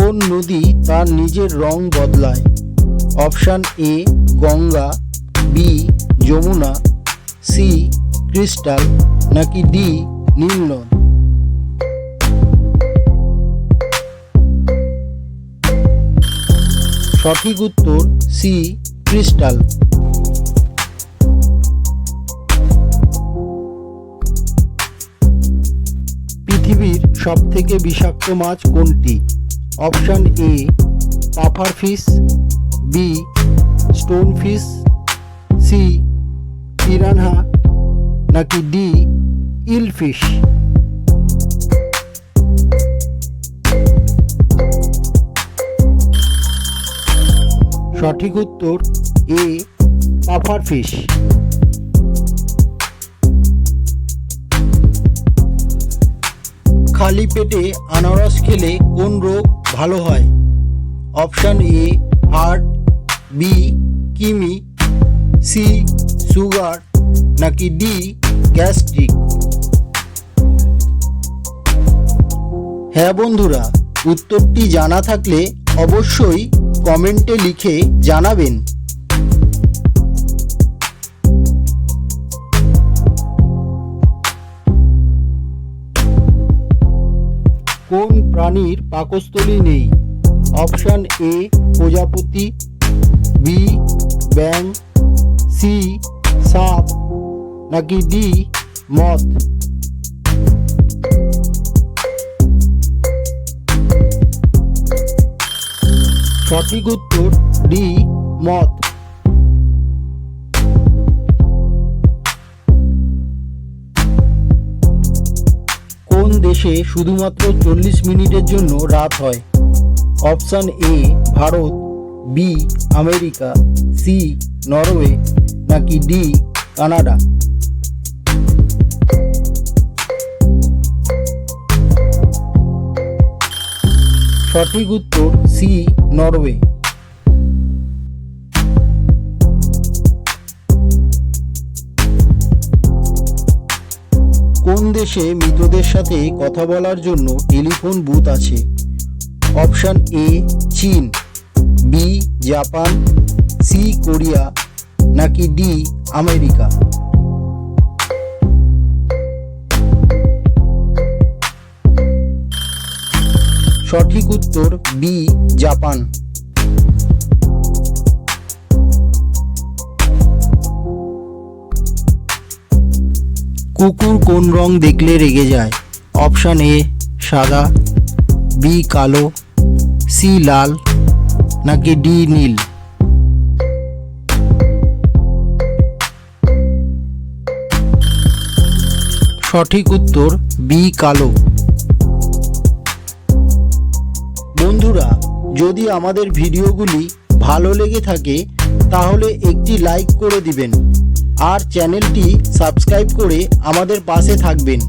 কোন নদী তার নিজের রং বদলায়? Option A, Ganga, B, Yamuna, C, crystal, নাকি ডি, নীলনদ? সঠিক উত্তর সি, ক্রিস্টাল। পৃথিবীর সবথেকে বিষাক্ত মাছ কোনটি? Option A puffer fish B stone fish C piranha নাকি ডি ইল ফিশ সঠিক উত্তর, এ পাফার ফিশ খালি পেটে আনারস খেলে কোন রোগ ভালো হয়। অপশান এ হার্ট বি কিমি সি সুগার নাকি ডি গ্যাস্ট্রিক হ্যাঁ বন্ধুরা, উত্তরটি জানা থাকলে অবশ্যই কমেন্টে লিখে জানাবেন। কোন প্রাণীর পাকস্থলী নেই। অপশান এ, প্রজাপতি, বি, ব্যাং, সি, সাপ, নাকি ডি মথ সঠিক উত্তর ডি মথ দেশে শুধুমাত্র চল্লিশ মিনিটের জন্য রাত হয়। Option A Bharat B America C Norway, নাকি ডি কানাডা। সঠিক উত্তর সি নরওয়ে। দেশে মৃতদের সাথে কথা বলার জন্য টেলিফোন বুথ আছে। অপশান এ, চীন, বি, জাপান, সি, কোরিয়া, নাকি ডি, আমেরিকা। সঠিক উত্তর বি, জাপান। কুকুর কোন রং দেখলে রেগে যায়? অপশান এ, সাদা, বি, কালো, সি, লাল, নাকি ডি, নীল? সঠিক উত্তর, বি, কালো। বন্ধুরা, যদি আমাদের ভিডিওগুলি ভালো লেগে থাকে, তাহলে একটি লাইক করে দিবেন। আর চ্যানেলটি সাবস্ক্রাইব করে আমাদের পাশে থাকবেন।